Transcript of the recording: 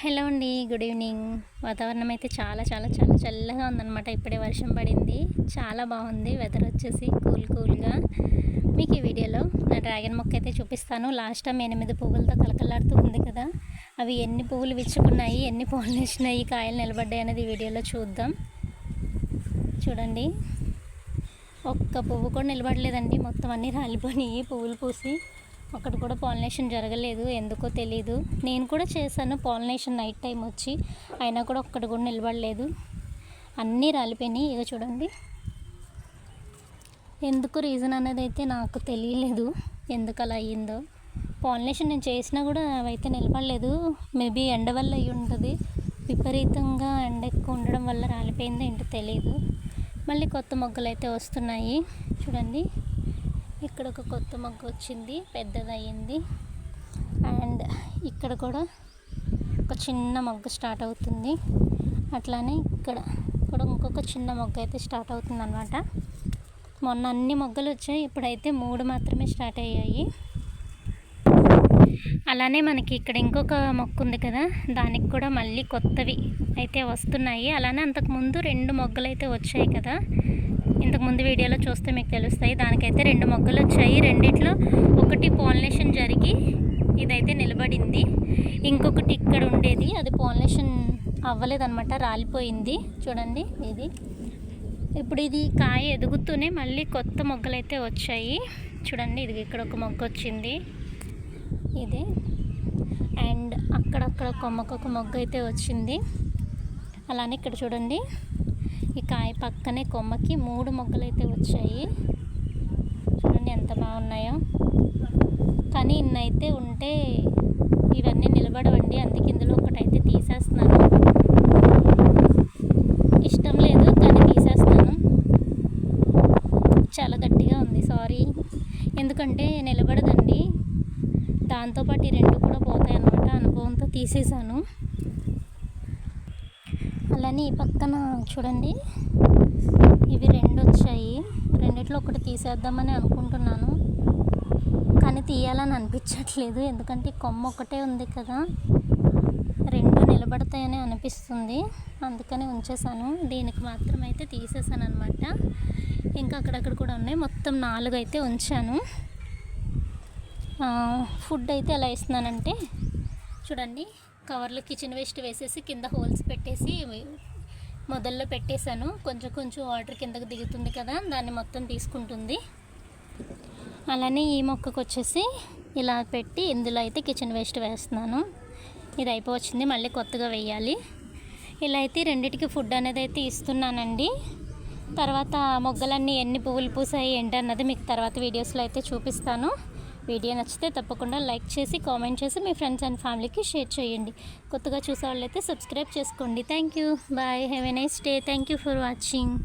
Hello అండి good evening. వాతావరణం అయితే చాలా చాలా చాలా చల్లగా ఉందన్నమాట. ఇప్పుడే వర్షం పడింది. చాలా బాగుంది. వెదర్ వచ్చేసి కూల్ కూల్గా. మీకు ఈ వీడియోలో నా డ్రాగన్ మొక్క అయితే చూపిస్తాను. లాస్ట్ టైం ఎనిమిది పువ్వులతో కలకలాడుతూ ఉంది కదా. అవి ఎన్ని పువ్వులు విచ్చుకున్నాయి ఎన్ని పాలినేషన్ ఇచ్చినాయి కాయలు నిలబడ్డాయి అనేది వీడియోలో చూద్దాం. చూడండి. ఒక్క పువ్వు కూడా నిలబడలేదండి. మొత్తం అన్నీ రాలిపోయినాయి పువ్వులు పూసి. ఒకటి కూడా పాలినేషన్ జరగలేదు. ఎందుకో తెలీదు. నేను కూడా చేశాను పాలినేషన్ నైట్ టైం వచ్చి. అయినా కూడా ఒక్కటి కూడా నిలబడలేదు. అన్నీ రాలిపోయినాయి. ఇక చూడండి. ఎందుకు రీజన్ అనేది అయితే నాకు తెలియలేదు. ఎందుకు అలా అయ్యిందో. పాలినేషన్ నేను చేసినా కూడా అవైతే నిలబడలేదు. మేబీ ఎండ వల్ల అయ్యి ఉంటుంది. విపరీతంగా ఎండ ఎక్కువ ఉండడం వల్ల రాలిపోయిందో ఏంటో తెలియదు మళ్ళీ కొత్త మొగ్గలు అయితే వస్తున్నాయి. చూడండి. ఇక్కడ ఒక కొత్త మొగ్గ వచ్చింది పెద్దదయ్యింది. అండ్ ఇక్కడ కూడా ఒక చిన్న మొగ్గ స్టార్ట్ అవుతుంది. అట్లానే ఇక్కడ కూడా ఇంకొక చిన్న మొగ్గ అయితే స్టార్ట్ అవుతుంది అనమాట మొన్న అన్ని మొగ్గలు వచ్చాయి ఇప్పుడైతే మూడు మాత్రమే స్టార్ట్ అయ్యాయి. అలానే మనకి ఇక్కడ ఇంకొక మొక్క ఉంది కదా దానికి కూడా మళ్ళీ కొత్తవి అయితే వస్తున్నాయి. అలానే అంతకుముందు రెండు మొగ్గలు అయితే వచ్చాయి కదా ఇంతకుముందు వీడియోలో చూస్తే మీకు తెలుస్తాయి. దానికైతే రెండు మొగ్గలు వచ్చాయి. రెండిట్లో ఒకటి పాలినేషన్ జరిగి ఇదైతే నిలబడింది. ఇంకొకటి ఇక్కడ ఉండేది. అది పాలినేషన్ అవ్వలేదన్నమాట రాలిపోయింది. చూడండి ఇది. ఇప్పుడు ఇది కాయ ఎదుగుతూనే మళ్ళీ కొత్త మొగ్గలు అయితే వచ్చాయి. చూడండి ఇది ఇక్కడ ఒక మొగ్గ వచ్చింది. ఇది. అండ్ అక్కడక్కడ కొమ్మకు ఒక మొగ్గ అయితే వచ్చింది. అలానే ఇక్కడ చూడండి. ఈ కాయ పక్కనే కొమ్మకి మూడు మొగ్గలు అయితే వచ్చాయి. చూడండి ఎంత బాగున్నాయో. కానీ ఇన్నైతే ఉంటే ఇవన్నీ నిలబడవండి. అందుకే ఇందులో ఒకటైతే తీసేస్తున్నాను. ఇష్టం లేదు కానీ తీసేస్తాను. చాలా గట్టిగా ఉంది సారీ. ఎందుకంటే నిలబడదండి. దాంతోపాటు ఈ రెండు కూడా పోతాయి అన్నమాట అనుభవంతో తీసేసాను అలానే ఈ పక్కన చూడండి. ఇవి రెండు వచ్చాయి రెండిట్లో ఒకటి తీసేద్దామని అనుకుంటున్నాను. కానీ తీయాలని అనిపించట్లేదు. ఎందుకంటే కొమ్మ ఒకటే ఉంది కదా. రెండు నిలబడతాయని అనిపిస్తుంది. అందుకని ఉంచేసాను దీనికి మాత్రం అయితే తీసేసాను అనమాట ఇంకా అక్కడక్కడ కూడా ఉన్నాయి. మొత్తం నాలుగు అయితే ఉంచాను ఫుడ్ అయితే ఎలా ఇస్తున్నానంటే చూడండి. కవర్లో కిచెన్ వేస్ట్ వేసేసి కింద హోల్స్ పెట్టేసి మొదల్లో పెట్టేశాను. కొంచెం కొంచెం వాటర్ కిందకు దిగుతుంది కదా దాన్ని మొత్తం తీసుకుంటుంది. అలానే ఈ మొక్కకు వచ్చేసి ఇలా పెట్టి ఇందులో అయితే కిచెన్ వేస్ట్ వేస్తున్నాను. ఇది అయిపోవచ్చింది మళ్ళీ కొత్తగా వేయాలి. ఇలా అయితే రెండిటికి ఫుడ్ అనేది అయితే ఇస్తున్నానండి. తర్వాత మొగ్గలన్నీ ఎన్ని పువ్వులు పూసాయి ఏంటన్నది మీకు తర్వాత వీడియోస్లో అయితే చూపిస్తాను. వీడియో నచ్చితే తప్పకుండా లైక్ చేసి కామెంట్ చేసి మీ ఫ్రెండ్స్ అండ్ ఫ్యామిలీకి షేర్ చేయండి. కొత్తగా చూసే వాళ్ళైతే సబ్స్క్రైబ్ చేసుకోండి. Thank you. Bye. Have a nice day. Thank you for watching.